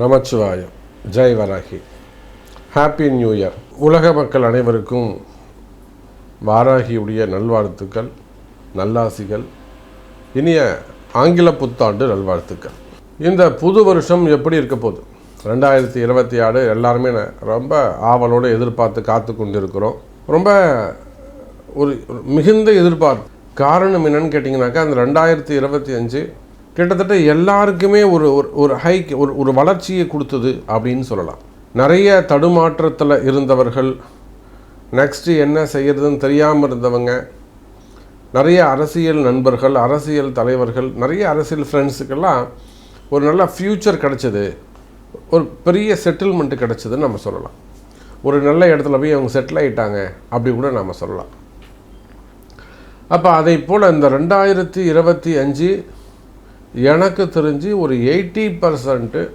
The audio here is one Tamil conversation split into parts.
நமச்சிவாயம். ஜெய் வராகி. ஹாப்பி நியூ இயர் உலக மக்கள் அனைவருக்கும் வாராகியுடைய நல்வாழ்த்துக்கள் நல்லாசிகள் இனிய ஆங்கில புத்தாண்டு நல்வாழ்த்துக்கள். இந்த புது வருஷம் எப்படி இருக்க போகுது? ரெண்டாயிரத்தி இருபத்தி ஆறு எல்லாருமே ரொம்ப ஆவலோடு எதிர்பார்த்து காத்து கொண்டிருக்கிறோம். ரொம்ப ஒரு ஒரு மிகுந்த எதிர்பார்ப்பு. காரணம் என்னன்னு கேட்டிங்கனாக்கா அந்த ரெண்டாயிரத்தி இருபத்தி அஞ்சு கிட்டத்தட்ட எல்லாருக்குமே ஒரு ஒரு ஒரு ஹைக் ஒரு ஒரு வளர்ச்சியை கொடுத்தது அப்படின்னு சொல்லலாம். நிறைய தடுமாற்றத்தில் இருந்தவர்கள் நெக்ஸ்ட்டு என்ன செய்யறதுன்னு தெரியாமல் இருந்தவங்க நிறைய அரசியல் நண்பர்கள் அரசியல் தலைவர்கள் நிறைய அரசியல் ஃப்ரெண்ட்ஸுக்கெல்லாம் ஒரு நல்ல ஃப்யூச்சர் கிடச்சிது. ஒரு பெரிய செட்டில்மெண்ட்டு கிடச்சிதுன்னு நம்ம சொல்லலாம். ஒரு நல்ல இடத்துல போய் அவங்க செட்டில் ஆயிட்டாங்க அப்படி கூட நம்ம சொல்லலாம். அப்போ அதை போல் இந்த ரெண்டாயிரத்தி இருபத்தி அஞ்சு எனக்கு தெரிஞ்சு ஒரு எயிட்டி பர்சன்ட்டு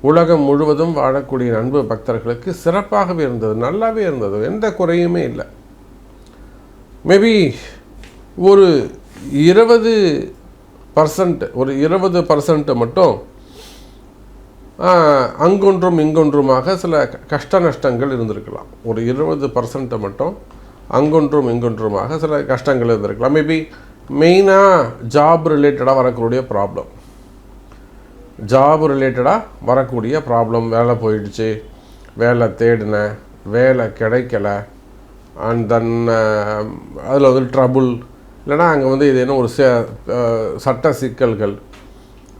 உலகம் முழுவதும் வாழக்கூடிய அன்பு பக்தர்களுக்கு சிறப்பாகவே இருந்தது நல்லாவே இருந்தது. எந்த குறையுமே இல்லை. மேபி ஒரு இருபது பர்சன்ட் ஒரு இருபது பர்சன்ட்டு மட்டும் அங்கொன்றும் இங்கொன்றுமாக சில க- கஷ்ட நஷ்டங்கள் இருந்திருக்கலாம். ஒரு இருபது பர்சன்ட்டை மட்டும் அங்கொன்றும் இங்கொன்றுமாக சில கஷ்டங்கள் இருந்திருக்கலாம். மேபி மெயினாக ஜாப் ரிலேட்டடாக வரக்கூடிய ப்ராப்ளம் ஜாப் ரிலேட்டடாக வரக்கூடிய ப்ராப்ளம் வேலை போயிடுச்சு. வேலை தேடினேன் வேலை கிடைக்கல. அண்ட் தென் அதில் வந்து ட்ரபுள் இல்லைன்னா அங்கே வந்து இது என்ன ஒரு ச- சட்ட சிக்கல்கள்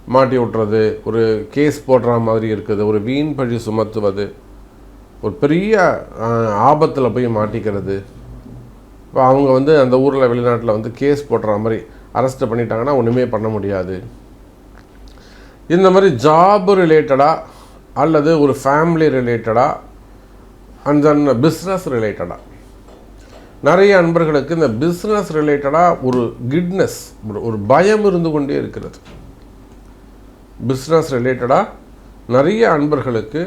மாட்டி விட்டுறது ஒரு கேஸ் போடுற மாதிரி இருக்குது ஒரு வீண் பழி சுமத்துவது ஒரு பெரிய ஆபத்தில் போய் மாட்டிக்கிறது. இப்போ அவங்க வந்து அந்த ஊரில் வெளிநாட்டில் வந்து கேஸ் போடுற மாதிரி அரெஸ்ட் பண்ணிட்டாங்கன்னா ஒன்றுமே பண்ண முடியாது. இந்த மாதிரி ஜாப் ரிலேட்டடாக அல்லது ஒரு ஃபேமிலி ரிலேட்டடாக அண்ட் தென் பிஸ்னஸ் ரிலேட்டடாக நிறைய அன்பர்களுக்கு இந்த பிஸ்னஸ் ரிலேட்டடாக ஒரு கிட்னஸ் ஒரு ஒரு பயம் இருந்து கொண்டே இருக்கிறது. பிஸ்னஸ் ரிலேட்டடாக நிறைய அன்பர்களுக்கு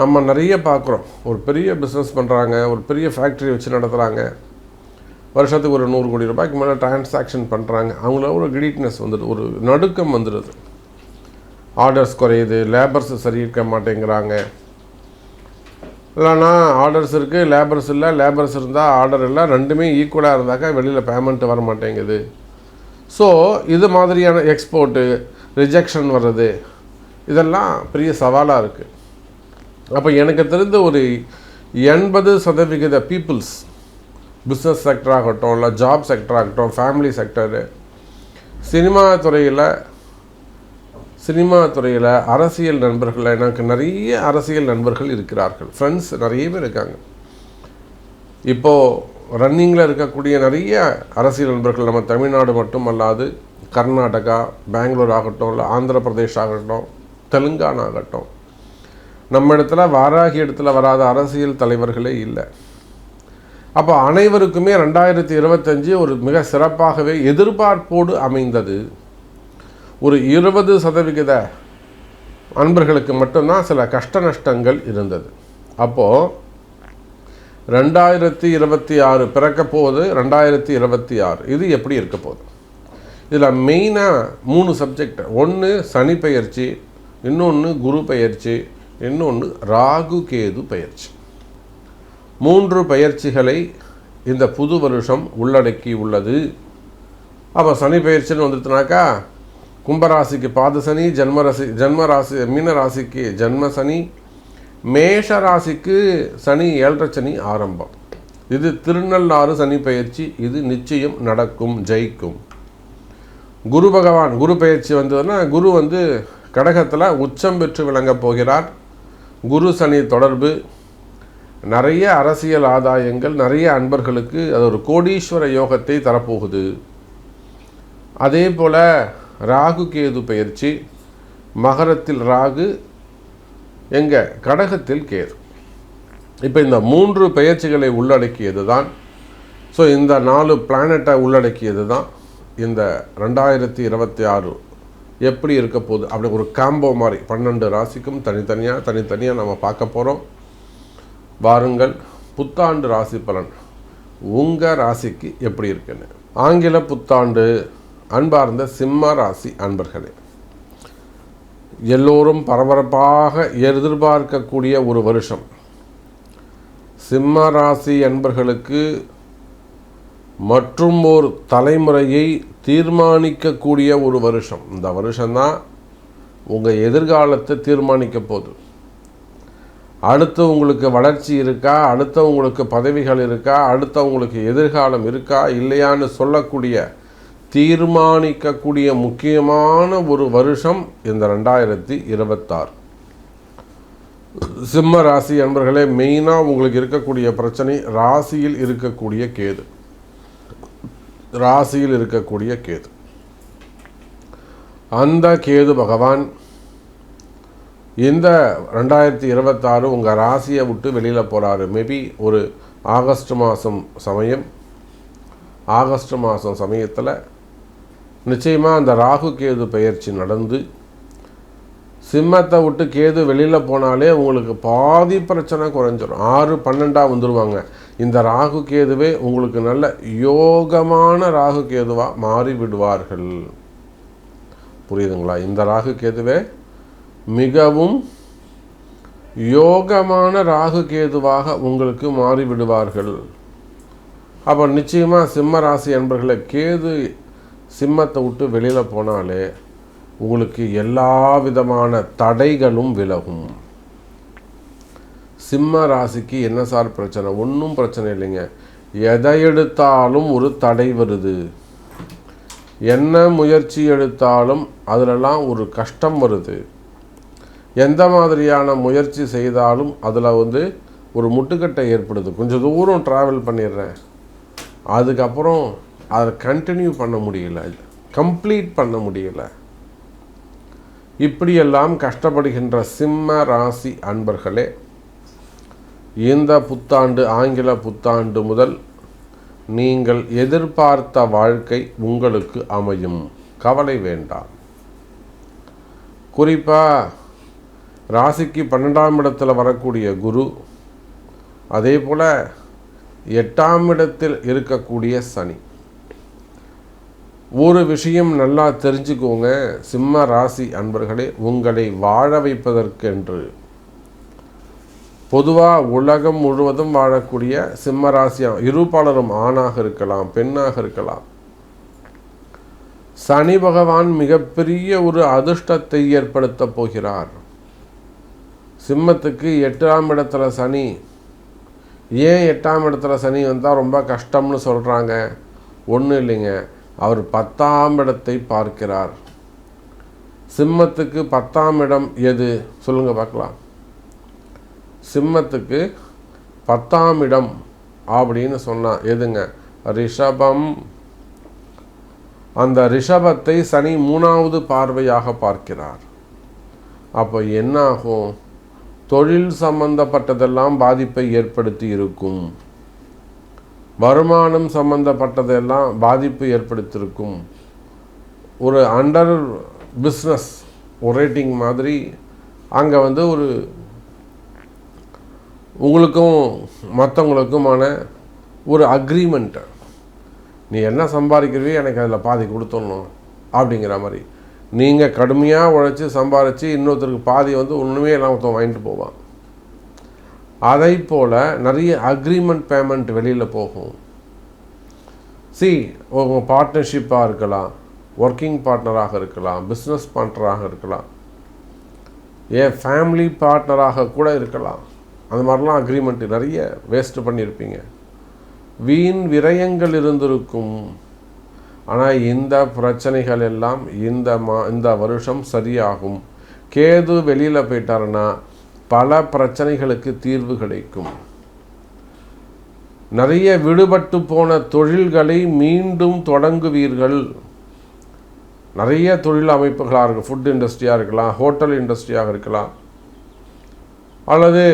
நம்ம நிறைய பார்க்குறோம். ஒரு பெரிய பிஸ்னஸ் பண்ணுறாங்க ஒரு பெரிய ஃபேக்ட்ரி வச்சு நடத்துகிறாங்க வருஷத்துக்கு ஒரு நூறு கோடி ரூபாய்க்கு மேலே டிரான்சாக்ஷன் பண்ணுறாங்க அவங்கள ஒரு கிரீட்னஸ் வந்துடுது ஒரு நடுக்கம் வந்துடுது. ஆர்டர்ஸ் குறையுது லேபர்ஸ் சரி இருக்க மாட்டேங்கிறாங்க. இல்லைன்னா ஆர்டர்ஸ் இருக்குது லேபர்ஸ் இல்லை லேபர்ஸ் இருந்தால் ஆர்டர் இல்லை ரெண்டுமே ஈக்குவலாக இருந்தாக்கா வெளியில் பேமெண்ட் வர மாட்டேங்குது. ஸோ இது மாதிரியான எக்ஸ்போர்ட்டு ரிஜெக்ஷன் வர்றது இதெல்லாம் பெரிய சவாலாக இருக்குது அப்போ எனக்கு தெரிந்த ஒரு எண்பது சதவிகித பீப்புள்ஸ் பிஸ்னஸ் செக்டர் ஆகட்டும் இல்லை ஜாப் செக்டர் ஆகட்டும் ஃபேமிலி செக்டரு சினிமா துறையில் சினிமா துறையில் அரசியல் நண்பர்கள் எனக்கு நிறைய அரசியல் நண்பர்கள் இருக்கிறார்கள். ஃப்ரெண்ட்ஸ் நிறைய பேர் இருக்காங்க. இப்போது ரன்னிங்கில் இருக்கக்கூடிய நிறைய அரசியல் நண்பர்கள் நம்ம தமிழ்நாடு மட்டும் அல்லாது கர்நாடகா பெங்களூர் ஆகட்டும் இல்லை ஆந்திர பிரதேஷ் ஆகட்டும் தெலுங்கானா ஆகட்டும் நம்ம இடத்துல வாராகி இடத்துல வராத அரசியல் தலைவர்களே இல்லை. அப்போ அனைவருக்குமே ரெண்டாயிரத்தி இருபத்தஞ்சு ஒரு மிக சிறப்பாகவே எதிர்பார்ப்போடு அமைந்தது. ஒரு இருபது சதவிகித அன்பர்களுக்கு மட்டும்தான் சில கஷ்ட நஷ்டங்கள் இருந்தது. அப்போது ரெண்டாயிரத்தி இருபத்தி ஆறு பிறக்க போகுது ரெண்டாயிரத்தி இருபத்தி ஆறு. இது எப்படி இருக்க போகுது? இதில் மெயினாக மூணு சப்ஜெக்ட் ஒன்று சனி பயிற்சி இன்னொன்று குரு பயிற்சி இன்னொன்று ராகு கேது பயிற்சி. மூன்று பயிற்சிகளை இந்த புது வருஷம் உள்ளடக்கி உள்ளது. அப்போ சனி பயிற்சின்னு வந்துட்டுனாக்கா கும்பராசிக்கு பாத சனி ஜென்மராசி ஜன்மராசி மீனராசிக்கு மீன ராசிக்கு ஜென்ம சனி மேஷ ராசிக்கு சனி ஏழரை சனி ஆரம்பம். இது திருநள்ளாறு சனி பயிற்சி இது நிச்சயம் நடக்கும் ஜெயிக்கும். குரு பகவான் குரு பயிற்சி வந்ததுன்னா குரு வந்து கடகத்தில் உச்சம் பெற்று விளங்கப் போகிறார். குரு சனி தொடர்பு நிறைய அரசியல் ஆதாயங்கள் நிறைய அன்பர்களுக்கு அது ஒரு கோடீஸ்வர யோகத்தை தரப்போகுது. அதே போல் ராகு கேது பயிற்சி மகரத்தில் ராகு எங்கே கடகத்தில் கேது. இப்போ இந்த மூன்று பெயர்ச்சிகளை உள்ளடக்கியது தான். ஸோ இந்த நாலு பிளானட்டை உள்ளடக்கியது தான் இந்த ரெண்டாயிரத்தி இருபத்தி ஆறு எப்படி இருக்க போகுது? அப்படி ஒரு காம்போ மாதிரி. பன்னெண்டு ராசிக்கும் தனித்தனியாக தனித்தனியாக நம்ம பார்க்க போகிறோம் வாருங்கள் புத்தாண்டு ராசி பலன். உங்கள் ராசிக்கு எப்படி இருக்குன்னு. ஆங்கில புத்தாண்டு அன்பார்ந்த சிம்ம ராசி அன்பர்களே. எல்லோரும் பரபரப்பாக எதிர்பார்க்கக்கூடிய ஒரு வருஷம். சிம்ம ராசி அன்பர்களுக்கு மற்றும் ஒரு தலைமுறையை தீர்மானிக்கக்கூடிய ஒரு வருஷம். இந்த வருஷம்தான் உங்கள் எதிர்காலத்தை தீர்மானிக்க போகுது. அடுத்து உங்களுக்கு வளர்ச்சி இருக்கா? அடுத்த உங்களுக்கு பதவிகள் இருக்கா? அடுத்த உங்களுக்கு எதிர்காலம் இருக்கா? இல்லையான்னு சொல்லக்கூடிய தீர்மானிக்கக்கூடிய முக்கியமான ஒரு வருஷம் இந்த ரெண்டாயிரத்தி இருபத்தாறு. சிம்ம ராசி அன்பர்களே மெயினாக உங்களுக்கு இருக்கக்கூடிய பிரச்சனை ராசியில் இருக்கக்கூடிய கேது. ராசியில் இருக்கக்கூடிய கேது. அந்த கேது பகவான் இந்த ரெண்டாயிரத்தி இருபத்தாறு உங்கள் ராசியை விட்டு வெளியில் போகிறாரு மேபி ஒரு ஆகஸ்ட் மாதம் சமயம். ஆகஸ்ட் மாதம் சமயத்தில் நிச்சயமாக அந்த ராகு கேது பயிற்சி நடந்து சிம்மத்தை விட்டு கேது வெளியில் போனாலே உங்களுக்கு பாதி பிரச்சனை குறைஞ்சிரும். ஆறு பன்னெண்டாக வந்துடுவாங்க இந்த ராகு கேதுவே உங்களுக்கு நல்ல யோகமான ராகு கேதுவாக மாறி விடுவார்கள். புரியுதுங்களா? இந்த ராகு கேதுவே மிகவும் யோகமான ராகு கேதுவாக உங்களுக்கு மாறி விடுவார்கள். அப்போ நிச்சயமாக சிம்ம ராசி என்பர்களை கேது சிம்மத்தை விட்டு வெளியில் போனாலே உங்களுக்கு எல்லா விதமான தடைகளும் விலகும். சிம்ம ராசிக்கு என்ன சார் பிரச்சனை? ஒன்றும் பிரச்சனை இல்லைங்க. எதை எடுத்தாலும் ஒரு தடை வருது. என்ன முயற்சி எடுத்தாலும் அதிலெல்லாம் ஒரு கஷ்டம் வருது. எந்த மாதிரியான முயற்சி செய்தாலும் அதில் வந்து ஒரு முட்டுக்கட்டை ஏற்படுது. கொஞ்சம் தூரம் ட்ராவல் பண்ணிடுறேன். அதுக்கப்புறம் அதை கண்டினியூ பண்ண முடியல. கம்ப்ளீட் பண்ண முடியலை. இப்படியெல்லாம் கஷ்டப்படுகின்ற சிம்ம ராசி அன்பர்களே இந்த புத்தாண்டு ஆங்கில புத்தாண்டு முதல் நீங்கள் எதிர்பார்த்த வாழ்க்கை உங்களுக்கு அமையும். கவலை வேண்டாம். குறிப்பாக ராசிக்கு பன்னெண்டாம் இடத்தில் வரக்கூடிய குரு அதே போல் எட்டாம் இடத்தில் இருக்கக்கூடிய சனி. ஒரு விஷயம் நல்லா தெரிஞ்சுக்கோங்க. சிம்ம ராசி அன்பர்களே உங்களை வாழ வைப்பதற்கென்று. பொதுவாக உலகம் முழுவதும் வாழக்கூடிய சிம்ம ராசி இருப்பாளரும் ஆணாக இருக்கலாம் பெண்ணாக இருக்கலாம். சனி பகவான் மிகப்பெரிய ஒரு அதிர்ஷ்டத்தை ஏற்படுத்த போகிறார். சிம்மத்துக்கு எட்டாம் இடத்துல சனி. ஏன் எட்டாம் இடத்துல சனி வந்தால் ரொம்ப கஷ்டம்னு சொல்கிறாங்க ஒன்றும் இல்லைங்க. அவர் பத்தாம் இடத்தை பார்க்கிறார். சிம்மத்துக்கு பத்தாம் இடம் எது? சொல்லுங்கள் பார்க்கலாம். சிம்மத்துக்கு பத்தாம் இடம் அப்படின்னு சொன்னால் எதுங்க? ரிஷபம். அந்த ரிஷபத்தை சனி மூணாவது பார்வையாக பார்க்கிறார். அப்போ என்னாகும்? தொழில் சம்பந்தப்பட்டதெல்லாம் பாதிப்பை ஏற்படுத்தி இருக்கும். வருமானம் சம்பந்தப்பட்டதெல்லாம் பாதிப்பு ஏற்படுத்தியிருக்கும் ஒரு அண்டர் பிஸ்னஸ் ரேட்டிங் மாதிரி அங்கே வந்து ஒரு உங்களுக்கும் மற்றவங்களுக்குமான ஒரு அக்ரிமெண்ட்டு நீ என்ன சம்பாதிக்கிறவே எனக்கு அதில் பாதி கொடுத்துடணும் அப்படிங்கிற மாதிரி. நீங்கள் கடுமையாக உழைச்சி சம்பாரித்து இன்னொருத்தருக்கு பாதி வந்து ஒன்றுமே எல்லாம் ஒருத்தன் வாங்கிட்டு போவான். அதை போல் நிறைய அக்ரிமெண்ட் பேமெண்ட் வெளியில் போகும். சி உங்கள் பார்ட்னர்ஷிப்பாக இருக்கலாம் ஒர்க்கிங் பார்ட்னராக இருக்கலாம் பிஸ்னஸ் பார்ட்னராக இருக்கலாம். ஏன் ஃபேமிலி பார்ட்னராக கூட இருக்கலாம். அந்த மாதிரிலாம் அக்ரிமெண்ட் நிறைய வேஸ்ட் பண்ணியிருப்பீங்க. வீண் விரயங்கள் இருந்திருக்கும். ஆனால் இந்த பிரச்சனைகள் எல்லாம் இந்த மா இந்த வருஷம் சரியாகும். கேது வெளியில் போயிட்டாருன்னா பல பிரச்சனைகளுக்கு தீர்வு கிடைக்கும். நிறைய விடுபட்டு போன தொழில்களை மீண்டும் தொடங்குவீர்கள். நிறைய தொழில் அமைப்புகளாக இருக்கும் ஃபுட் இண்டஸ்ட்ரியாக இருக்கலாம் ஹோட்டல் இண்டஸ்ட்ரியாக இருக்கலாம் அல்லது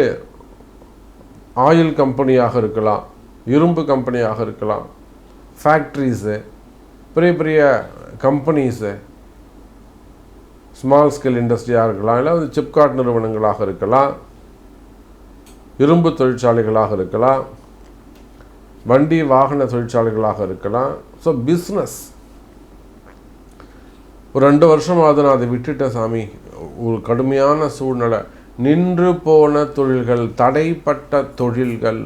ஆயில் கம்பெனியாக இருக்கலாம் இரும்பு கம்பெனியாக இருக்கலாம் ஃபேக்ட்ரிஸு பெரிய பெரிய கம்பெனிஸு ஸ்மால் ஸ்கேல் இண்டஸ்ட்ரியாக இருக்கலாம் இல்லை வந்து சிப்காட் நிறுவனங்களாக இருக்கலாம் இரும்பு தொழிற்சாலைகளாக இருக்கலாம் வண்டி வாகன தொழிற்சாலைகளாக இருக்கலாம். ஸோ பிஸ்னஸ் ஒரு ரெண்டு வருஷமாவது நான் அதை விட்டுட்டேன் சாமி. ஒரு கடுமையான சூழ்நிலை. நின்று போன தொழில்கள் தடைப்பட்ட தொழில்கள்.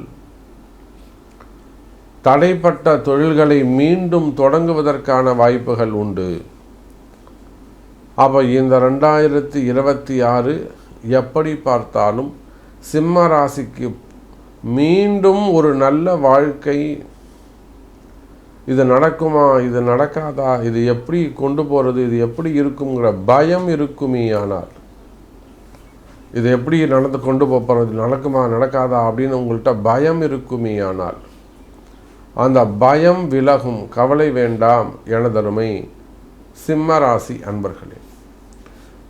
தடைப்பட்ட தொழில்களை மீண்டும் தொடங்குவதற்கான வாய்ப்புகள் உண்டு. அப்போ இந்த ரெண்டாயிரத்தி இருபத்தி ஆறு எப்படி பார்த்தாலும் சிம்ம ராசிக்கு மீண்டும் ஒரு நல்ல வாழ்க்கை இது நடக்குமா இது நடக்காதா இது எப்படி கொண்டு போகிறது இது எப்படி இருக்குங்கிற பயம் இருக்குமே ஆனால் இது எப்படி நடந்து கொண்டு போகிறது நடக்குமா நடக்காதா அப்படின்னு உங்கள்கிட்ட பயம் இருக்குமே ஆனால் அந்த பயம் விலகும் கவலை வேண்டாம் எனதருமை சிம்ம ராசி அன்பர்களே.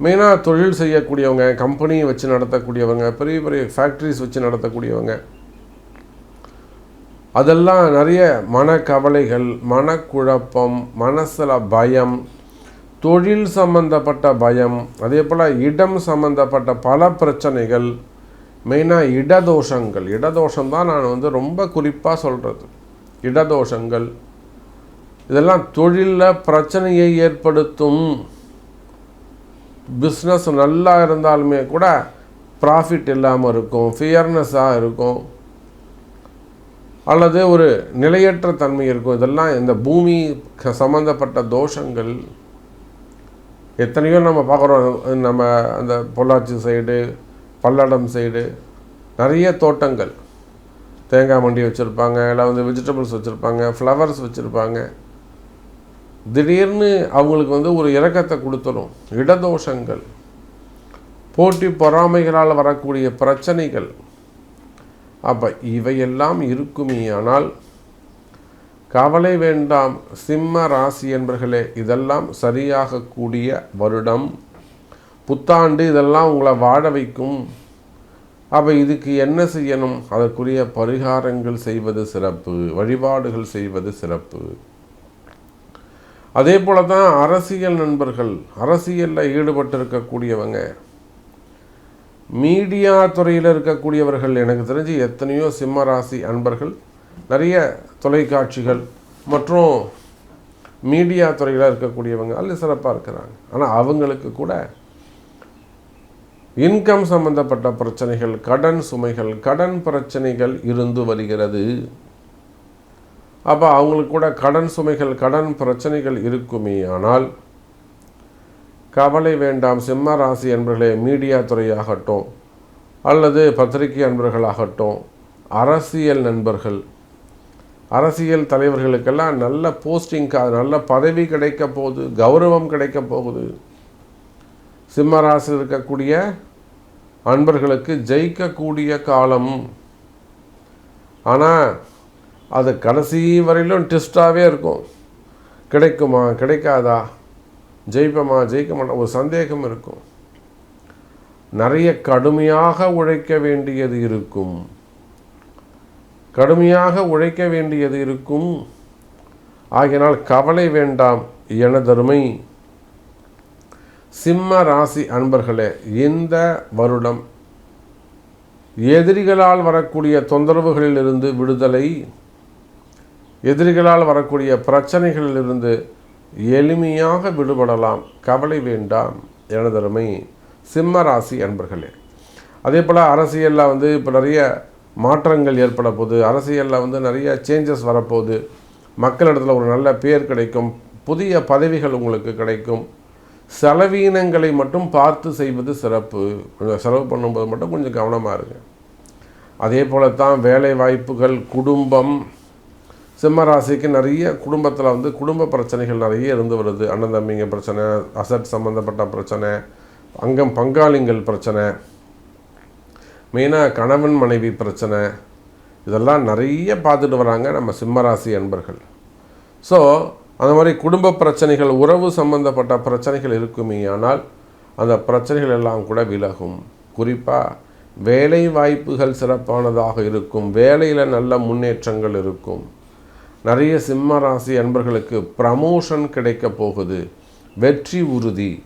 மெயினாக தொழில் செய்யக்கூடியவங்க கம்பெனி வச்சு நடத்தக்கூடியவங்க பெரிய பெரிய ஃபேக்ட்ரிஸ் வச்சு நடத்தக்கூடியவங்க. அதெல்லாம் நிறைய மனக்கவலைகள் மனக்குழப்பம் மனசில் பயம் தொழில் சம்பந்தப்பட்ட பயம் அதே போல் இடம் சம்பந்தப்பட்ட பல பிரச்சனைகள் மெயினாக இடதோஷங்கள். இடதோஷம் தான் நான் வந்து ரொம்ப குறிப்பாக சொல்கிறது இடதோஷங்கள். இதெல்லாம் தொழிலில் பிரச்சனையை ஏற்படுத்தும். பிஸ்னஸ் நல்லா இருந்தாலுமே கூட ப்ராஃபிட் இல்லாமல் இருக்கும் ஃபியர்னஸாக இருக்கும். அல்லது ஒரு நிலையற்ற தன்மை இருக்கும். இதெல்லாம் இந்த பூமி க- தோஷங்கள். எத்தனையோ நம்ம பார்க்குறோம். நம்ம அந்த பொள்ளாச்சி சைடு பல்லடம் சைடு நிறைய தோட்டங்கள். தேங்காய் மண்டி வச்சுருப்பாங்க இல்லை வந்து வெஜிடபிள்ஸ் வச்சுருப்பாங்க ஃப்ளவர்ஸ் வச்சுருப்பாங்க. திடீர்னு அவங்களுக்கு வந்து ஒரு இறக்கத்தை கொடுத்துரும். இடதோஷங்கள் போட்டி பொறாமைகளால் வரக்கூடிய பிரச்சனைகள். அப்போ இவையெல்லாம் இருக்குமே ஆனால் கவலை வேண்டாம். சிம்ம ராசி என்பர்களே இதெல்லாம் சரியாகக்கூடிய வருடம். புத்தாண்டு இதெல்லாம் உங்களை வாழ வைக்கும். அப்போ இதுக்கு என்ன செய்யணும்? அதற்குரிய பரிகாரங்கள் செய்வது சிறப்பு வழிபாடுகள் செய்வது சிறப்பு. அதே போல தான் அரசியல் நண்பர்கள் அரசியலில் ஈடுபட்டிருக்கக்கூடியவங்க. மீடியா துறையில் இருக்கக்கூடியவர்கள் எனக்கு தெரிஞ்சு எத்தனையோ சிம்ம ராசி அன்பர்கள் நிறைய தொலைக்காட்சிகள் மற்றும் மீடியா துறையில் இருக்கக்கூடியவங்க அல்ல சிறப்பாக இருக்கிறாங்க. ஆனால் அவங்களுக்கு கூட இன்கம் சம்பந்தப்பட்ட பிரச்சனைகள் கடன் சுமைகள் கடன் பிரச்சனைகள் இருந்து வருகிறது. அப்போ அவங்களுக்கு கூட கடன் சுமைகள் கடன் பிரச்சனைகள் இருக்குமே. ஆனால் கவலை வேண்டாம். சிம்ம ராசி என்பர்களே மீடியா துறையாகட்டும் அல்லது பத்திரிகை அன்பர்களாகட்டும் அரசியல் நண்பர்கள் அரசியல் தலைவர்களுக்கெல்லாம் நல்ல போஸ்டிங் நல்ல பதவி கிடைக்க போகுது கௌரவம் கிடைக்க போகுது. சிம்ம ராசியில் இருக்கக்கூடிய அன்பர்களுக்கு ஜெயிக்கக்கூடிய காலம். ஆனால் அது கடைசி வரையிலும் ட்விஸ்டாகவே இருக்கும். கிடைக்குமா கிடைக்காதா? ஜெயிப்போமா ஜெயிக்க மாட்டோம்? ஒரு சந்தேகம் இருக்கும். நிறைய கடுமையாக உழைக்க வேண்டியது இருக்கும். கடுமையாக உழைக்க வேண்டியது இருக்கும். ஆகையினால் கவலை வேண்டாம் எனதருமை. சிம்ம ராசி அன்பர்களே இந்த வருடம் எதிரிகளால் வரக்கூடிய தொந்தரவுகளிலிருந்து விடுதலை எதிரிகளால் வரக்கூடிய பிரச்சனைகளிலிருந்து எளிமையாக விடுபடலாம். கவலை வேண்டாம். எனதருமை சிம்ம ராசி அன்பர்களே. அதே போல் அரசியலில் வந்து இப்போ நிறைய மாற்றங்கள் ஏற்பட போகுது. அரசியலில் வந்து நிறைய சேஞ்சஸ் வரப்போகுது. மக்களிடத்தில் ஒரு நல்ல பேர் கிடைக்கும். புதிய பதவிகள் உங்களுக்கு கிடைக்கும். செலவீனங்களை மட்டும் பார்த்து செய்வது சிறப்பு. கொஞ்சம் செலவு பண்ணும்போது மட்டும் கொஞ்சம் கவனமாக இருங்க. அதே போல தான் வேலை வாய்ப்புகள் குடும்பம் சிம்ம ராசிக்கு நிறைய குடும்பத்தில் வந்து குடும்ப பிரச்சனைகள் நிறைய இருந்து வருது. அண்ணன் தம்பிங்க பிரச்சனை அசட் சம்மந்தப்பட்ட பிரச்சனை அங்கம் பங்காளிங்கள் பிரச்சனை மெயினாக கணவன் மனைவி பிரச்சனை இதெல்லாம் நிறைய பார்த்துட்டு வராங்க நம்ம சிம்மராசி அன்பர்கள். ஸோ அந்த மாதிரி குடும்ப பிரச்சனைகள் உறவு சம்பந்தப்பட்ட பிரச்சனைகள் இருக்குமே ஆனால் அந்த பிரச்சனைகள் எல்லாம் கூட விலகும். குறிப்பாக வேலை வாய்ப்புகள் சிறப்பானதாக இருக்கும். வேலையில் நல்ல முன்னேற்றங்கள் இருக்கும். நிறைய சிம்ம ராசி அன்பர்களுக்கு ப்ரமோஷன் கிடைக்க போகுது. வெற்றி உறுதி.